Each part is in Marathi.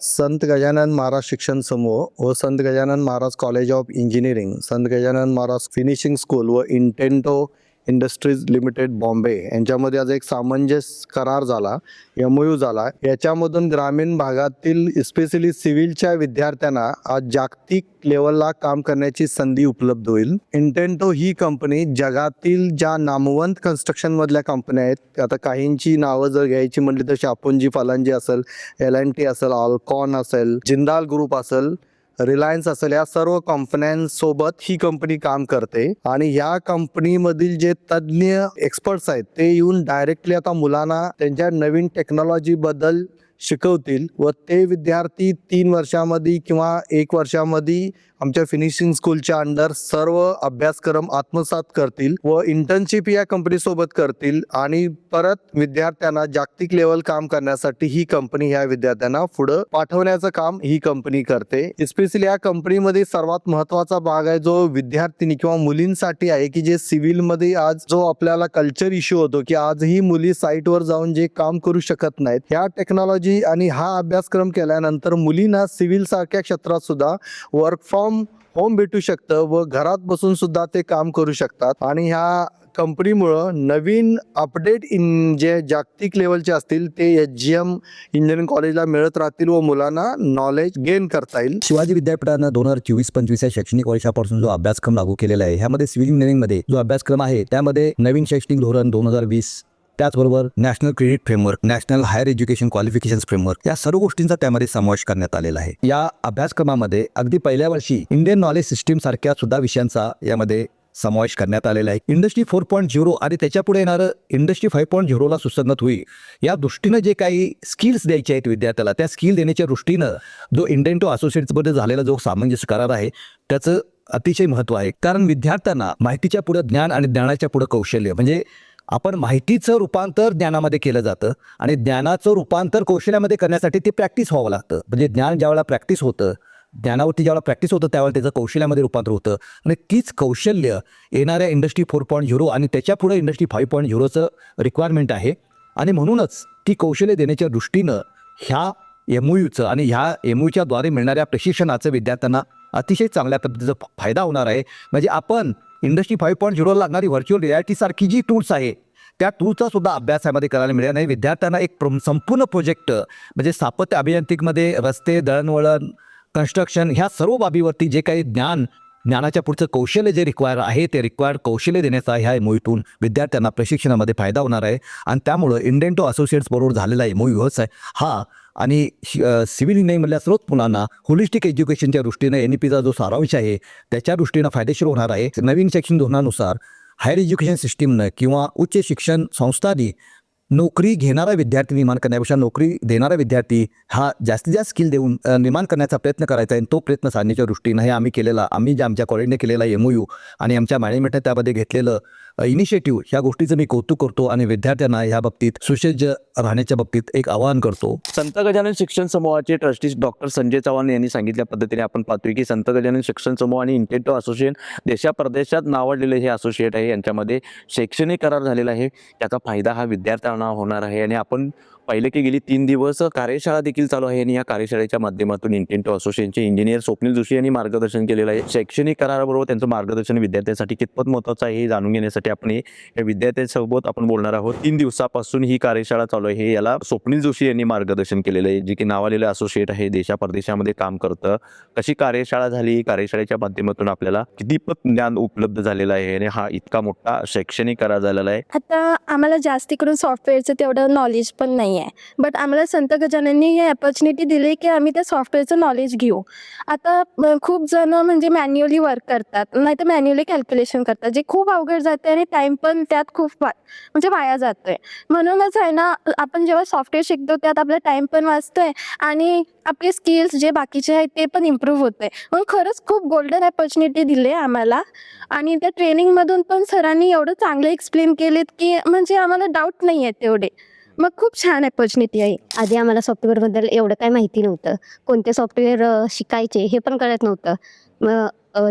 संत गजानन महाराज शिक्षण समूह व संत Gajanan Maharaj college of engineering Sant Gajanan Maharaj finishing school व इंटेंटो इंडस्ट्रीज लिमिटेड बॉम्बे यांच्यामध्ये आज एक सामंजस्य करार झाला एम यू झाला. याच्यामधून ग्रामीण भागातील स्पेशली सिव्हिलच्या विद्यार्थ्यांना आज जागतिक लेवलला काम करण्याची संधी उपलब्ध होईल. इंटेंटो ही कंपनी जगातील ज्या नामवंत कन्स्ट्रक्शन मधल्या कंपन्या आहेत आता काहींची नावं जर घ्यायची म्हटली तर शापुंजी फालांजी असेल एल एन टी असेल ऑल्कॉन असेल जिंदाल ग्रुप असेल रिलायन्स असेल या सर्व कंपन्यांसोबत ही कंपनी काम करते. आणि ह्या कंपनीमधील जे तज्ज्ञ एक्सपर्ट्स आहेत ते येऊन डायरेक्टली आता मुलांना त्यांच्या नवीन टेक्नॉलॉजी बद्दल शिकवतील व ते विद्यार्थी तीन वर्षामध्ये किंवा एक वर्षामध्ये आमच्या फिनिशिंग स्कूलच्या अंडर सर्व अभ्यासक्रम आत्मसात करतील व इंटर्नशिप या कंपनीसोबत करतील आणि परत विद्यार्थ्यांना जागतिक लेवल काम करण्यासाठी ही कंपनी ह्या विद्यार्थ्यांना पुढं पाठवण्याचं काम ही कंपनी करते. स्पेशली या कंपनीमध्ये सर्वात महत्त्वाचा भाग आहे जो विद्यार्थिनी किंवा मुलींसाठी आहे की जे सिव्हिलमध्ये आज जो आपल्याला कल्चर इश्यू होतो की आजही मुली साईटवर जाऊन जे काम करू शकत नाहीत ह्या टेक्नॉलॉजी आणि हा अभ्यासक्रम केल्यानंतर मुलींना सिव्हिल सारख्या क्षेत्रात सुद्धा वर्क फ्रॉम होम भेटू शकतं व घरात बसून सुद्धा ते काम करू शकतात. आणि ह्या कंपनीमुळं नवीन अपडेट इन जे जागतिक लेवलचे असतील ते एच जी एम इंजिनिअरिंग कॉलेजला मिळत राहतील व मुलांना नॉलेज गेन करता येईल. शिवाजी विद्यापीठानं दोन हजार चोवीस पंचवीस या शैक्षणिक वर्षापासून जो अभ्यासक्रम लागू केलेला आहे ह्यामध्ये सिव्हिल इंजिनिअरिंगमध्ये जो अभ्यासक्रम आहे त्यामध्ये नवीन शैक्षणिक धोरण दोन हजार वीस त्याचबरोबर national credit framework national higher education qualification framework या सर्व गोष्टींचा त्यामध्ये समावेश करण्यात आलेला आहे. या अभ्यासक्रमामध्ये अगदी पहिल्या वर्षी इंडियन नॉलेज सिस्टीम सारख्या सुद्धा विषयांचा यामध्ये समावेश करण्यात आलेला आहे. इंडस्ट्री फोर पॉईंट झिरो आणि त्याच्या पुढे येणारं इंडस्ट्री फाईव्ह पॉईंट झिरोला सुसंगत होईल. या दृष्टीनं जे काही स्किल्स द्यायचे आहेत विद्यार्थ्याला त्या स्किल देण्याच्या दृष्टीनं जो इंडियन टू असोसिएट्समध्ये झालेला जो सामंजस्य करार आहे त्याचं अतिशय महत्त्व आहे. कारण विद्यार्थ्यांना माहितीच्या पुढं ज्ञान आणि ज्ञानाच्या पुढं कौशल्य म्हणजे आपण माहितीचं रूपांतर ज्ञानामध्ये केलं जातं आणि ज्ञानाचं रूपांतर कौशल्यामध्ये करण्यासाठी ते प्रॅक्टिस व्हावं लागतं. म्हणजे ज्ञान ज्यावेळेला प्रॅक्टिस होतं ज्ञानावरती ज्यावेळेला प्रॅक्टिस होतं त्यावेळेला त्याचं कौशल्यामध्ये रूपांतर होतं. आणि तीच कौशल्य येणाऱ्या इंडस्ट्री फोर पॉईंट झिरो आणि त्याच्यापुढे इंडस्ट्री फाईव्ह पॉईंट झिरोचं रिक्वायरमेंट आहे. आणि म्हणूनच ती कौशल्य देण्याच्या दृष्टीनं ह्या एम यूचं आणि ह्या एम यूच्याद्वारे मिळणाऱ्या प्रशिक्षणाचं विद्यार्थ्यांना अतिशय चांगल्या पद्धतीचा फायदा होणार आहे. म्हणजे आपण इंडस्ट्री फाईव्ह पॉईंट झिरोला लागणारी व्हर्च्युअल रियालिटीसारखी जी टूल्स आहे त्या टूलचा सुद्धा अभ्यास यामध्ये करायला मिळेल. आणि विद्यार्थ्यांना एक प्र- संपूर्ण प्रोजेक्ट म्हणजे स्थापत्य अभियांत्रिकमध्ये रस्ते दळणवळण कन्स्ट्रक्शन ह्या सर्व बाबीवरती जे काही ज्ञान ज्ञानाच्या पुढचं कौशल्य जे रिक्वायर आहे ते रिक्वायर्ड कौशल्य देण्याचा ह्या एमओईतून विद्यार्थ्यांना प्रशिक्षणामध्ये फायदा होणार आहे. आणि त्यामुळं इंडेंटो असोसिएट्स बरोबर झालेला एमओई व्यवसाय हा आणि शि- सिव्हिल इंजिनिअरिंगमधल्या सर्वच मुलांना होलिस्टिक एज्युकेशनच्या दृष्टीनं एन ई पीचा जो सारांश आहे त्याच्या दृष्टीनं फायदेशीर होणार आहे. नवीन शैक्षणिक धोरणानुसार हायर एज्युकेशन सिस्टीमनं किंवा उच्च शिक्षण संस्थांनी नोकरी घेणारा विद्यार्थी निर्माण करण्यापेक्षा नोकरी देणारा विद्यार्थी हा जास्तीत जास्त स्किल देऊन निर्माण करण्याचा प्रयत्न करायचा आहे. आणि तो प्रयत्न साधण्याच्या दृष्टीनं हे आम्ही केलेला आम्ही जे आमच्या कॉलेजने केलेला एम यू आणि आमच्या मॅनेजमेंटने त्यामध्ये घेतलेलं इनिशिएटिव्ह ह्या गोष्टीचं मी कौतुक करतो आणि विद्यार्थ्यांना ह्या बाबतीत सुसज्ज राहण्याच्या बाबतीत एक आवाहन करतो. संत गजानन शिक्षण समूहाचे ट्रस्टी डॉक्टर संजय चव्हाण यांनी सांगितल्या पद्धतीने आपण पाहतोय की संत गजानन शिक्षण समूह आणि इंटेंटो असोसिएशन देशा परदेशात नावडलेले हे असोसिएट आहे. यांच्यामध्ये शैक्षणिक करार झालेला आहे. त्याचा फायदा हा विद्यार्थ्यांना होणार आहे आणि आपण पाहिलं की गेली तीन दिवस कार्यशाळा देखील चालू आहे आणि या कार्यशाळेच्या माध्यमातून इंटेंटो असोसिएशनचे इंजिनियर स्वप्नील जोशी यांनी मार्गदर्शन केलेलं आहे. शैक्षणिक कराराबरोबर त्यांचं मार्गदर्शन विद्यार्थ्यांसाठी कितपत महत्त्वाचं आहे हे जाणून घेण्यासाठी आपण हे या विद्यार्थ्यांसोबत आपण बोलणार आहोत. तीन दिवसापासून ही कार्यशाळा चालू आहे. हे याला स्वप्नील जोशी यांनी मार्गदर्शन केलेलं आहे. जे की नावालेलं असोसिएट आहे देशा परदेशामध्ये काम करतं. कशी कार्यशाळा झाली? कार्यशाळेच्या माध्यमातून आपल्याला कितीपत ज्ञान उपलब्ध झालेलं आहे आणि हा इतका मोठा शैक्षणिक करार झालेला आहे. आता आम्हाला जास्ती करून सॉफ्टवेअरचं तेवढं नॉलेज पण नाही आहे बट आम्हाला संत गजानननी ही अपॉर्च्युनिटी दिली की आम्ही त्या सॉफ्टवेअरचं नॉलेज घेऊ. आता खूप जण म्हणजे मॅन्युअली वर्क करतात. नाही तर मॅन्युअली कॅल्क्युलेशन करतात. जे खूप अवघड जाते आणि टाइम पण त्यात खूप म्हणजे वाया जातोय. म्हणूनच आहे ना आपण जेव्हा सॉफ्टवेअर शिकतो त्यात आपला टाइम पण वाचतोय आणि आपले स्किल्स जे बाकीचे आहेत ते पण इम्प्रूव्ह होते म्हणून खरंच खूप गोल्डन अपॉर्च्युनिटी दिली आहे आम्हाला. आणि त्या ट्रेनिंगमधून पण सरांनी एवढं चांगलं एक्सप्लेन केलेत की म्हणजे आम्हाला डाऊट नाही आहेत तेवढे. मग खूप छान अपॉर्च्युनिटी आहे. आधी आम्हाला सॉफ्टवेअरबद्दल एवढं काय माहिती नव्हतं. कोणते सॉफ्टवेअर शिकायचे हे पण कळत नव्हतं. मग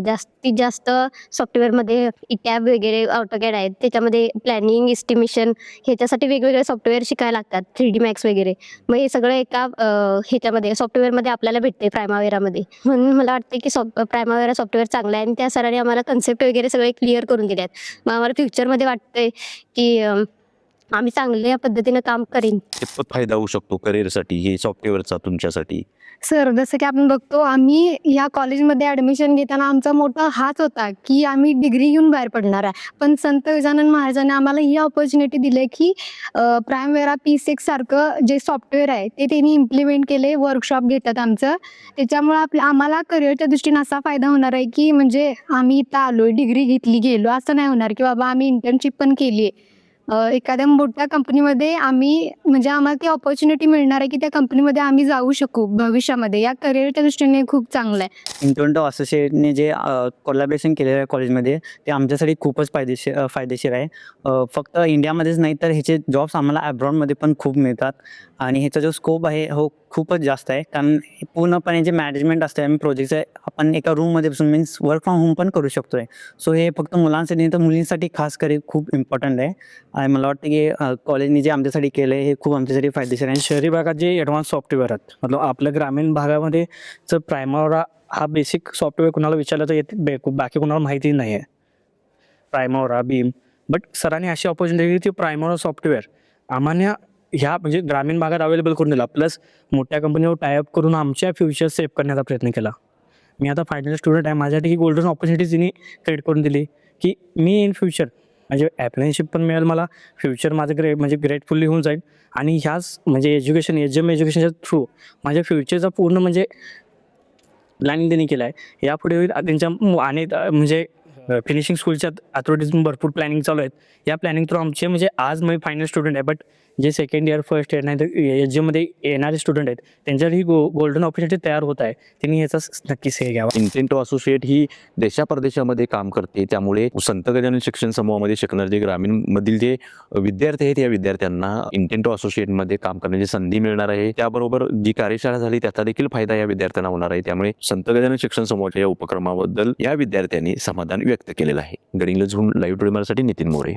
जास्तीत जास्त सॉफ्टवेअरमध्ये टॅब वगैरे ऑटोकॅड आहेत. त्याच्यामध्ये प्लॅनिंग एस्टिमेशन ह्याच्यासाठी वेगवेगळे सॉफ्टवेअर शिकायला लागतात. थ्री डी मॅक्स वगैरे. मग हे सगळं एका ह्याच्यामध्ये सॉफ्टवेअरमध्ये आपल्याला भेटते प्रायमावेरामध्ये. म्हणून मला वाटते की सॉफ्ट प्रायमावेरा सॉफ्टवेअर चांगला आहे आणि त्या सरांनी आम्हाला कन्सेप्ट वगैरे सगळे क्लिअर करून दिले आहेत मग आम्हाला फ्युचरमध्ये वाटतंय की आम्ही चांगल्या पद्धतीनं काम करीन. कितपत फायदा होऊ शकतो करिअरसाठी हे सॉफ्टवेअरचा तुमच्यासाठी? सर जसं की आपण बघतो आम्ही या कॉलेजमध्ये ॲडमिशन घेताना आमचा मोठा हाच होता की आम्ही डिग्री घेऊन बाहेर पडणार आहे. पण संत गजानन महाराजांनी आम्हाला ही ऑपॉर्च्युनिटी दिली की प्रायमवेरा पी सिक्स सारखं जे सॉफ्टवेअर आहे ते त्यांनी इम्प्लिमेंट केले वर्कशॉप घेतात आमचं. त्याच्यामुळं आपल्या आम्हाला करिअरच्या दृष्टीने असा फायदा होणार आहे की म्हणजे आम्ही इथं आलो डिग्री घेतली गेलो असं नाही होणार की बाबा आम्ही इंटर्नशिप पण केली आहे अ, एखाद्या मोठ्या कंपनीमध्ये आम्ही म्हणजे आम्हाला ती ऑपॉर्च्युनिटी मिळणार आहे की त्या कंपनीमध्ये आम्ही जाऊ शकू भविष्यामध्ये. या करिअरच्या दृष्टीने खूप चांगलं आहे. इंटोन्टो असोसिएटने जे कोलॅबरेशन केलेलं आहे कॉलेजमध्ये ते आमच्यासाठी खूपच फायदेशीर फायदेशीर आहे. अ, फक्त इंडियामध्येच नाही तर ह्याचे जॉब्स आम्हाला ॲब्रॉडमध्ये पण खूप मिळतात. आणि ह्याचा जो स्कोप आहे हो खूपच जास्त आहे. कारण पूर्णपणे जे मॅनेजमेंट असते आणि प्रोजेक्टचं आपण एका रूममध्ये बसून मीन्स वर्क फ्रॉम होम पण करू शकतो आहे सो हे फक्त मुलांसाठी नाही तर मुलींसाठी खास करी खूप इम्पॉर्टंट आहे. आणि मला वाटतं की कॉलेजनी कॉलेजने जे आमच्यासाठी केलं आहे हे खूप आमच्यासाठी फायदेशीर आहे. आणि शहरी भागात जे ॲडव्हान्स सॉफ्टवेअर आहेत मतलब आपल्या ग्रामीण भागामध्ये जर प्रायमोरा हा बेसिक सॉफ्टवेअर कुणाला विचारलं तर येते बे- बाकी कुणाला माहिती नाही आहे. प्रायमोरा बीम बट सरांनी अशी ऑपॉर्च्युनिटी दिली ती प्रायमोरा सॉफ्टवेअर आम्हाला ह्या म्हणजे ग्रामीण भागात अवेलेबल करून दिला. प्लस मोठ्या कंपनीवर टायअप करून आमच्या फ्युचर सेव्ह करण्याचा प्रयत्न केला. मी आता फायनल स्टुडंट आहे. माझ्यासाठी ही गोल्डन ऑपॉर्च्युनिटी तिने क्रिएट करून दिली की मी इन फ्युचर म्हणजे ॲप्लेनशिप पण मिळेल मला. फ्युचर माझं ग्रे म्हणजे ग्रेटफुल्ली होऊन जाईल. आणि ह्याच म्हणजे एज्युकेशन एच एम एज्युकेशनच्या थ्रू माझ्या फ्युचरचा पूर्ण म्हणजे प्लॅनिंग त्यांनी केलं आहे यापुढे होईल त्यांच्या मु- आणि म्हणजे फिनिशिंग स्कूलच्या अथॉरिटीज भरपूर प्लॅनिंग चालू आहेत. या प्लॅनिंग थ्रू आमचे म्हणजे आज मी फायनल स्टुडंट आहे बट जे सेकंड इयर फर्स्ट इयर नाही तर एच जीमध्ये येणारे स्टुडंट आहेत त्यांच्यावर ही गो गोल्डन ऑपॉर्च्युनिटी तयार होत आहे. त्यांनी याचा नक्की नक्कीच हे घ्यावा इंटेंटो असोसिएट ही देशाप्रदेशामध्ये काम करते. त्यामुळे संत गजानन शिक्षण समूहामध्ये शिकणारे जे ग्रामीण मधील जे विद्यार्थी आहेत या विद्यार्थ्यांना इंटेंटो असोसिएटमध्ये काम करण्याची संधी मिळणार आहे. त्याबरोबर जी कार्यशाळा झाली त्याचा देखील फायदा या विद्यार्थ्यांना होणार आहे. त्यामुळे संत गजानन शिक्षण समूहाच्या या उपक्रमाबद्दल या विद्यार्थ्यांनी समाधान व्यक्त व्यक्त केलेला आहे. गडिंग्लज लाईव्ह टुडेमारसाठी नितीन मोरे.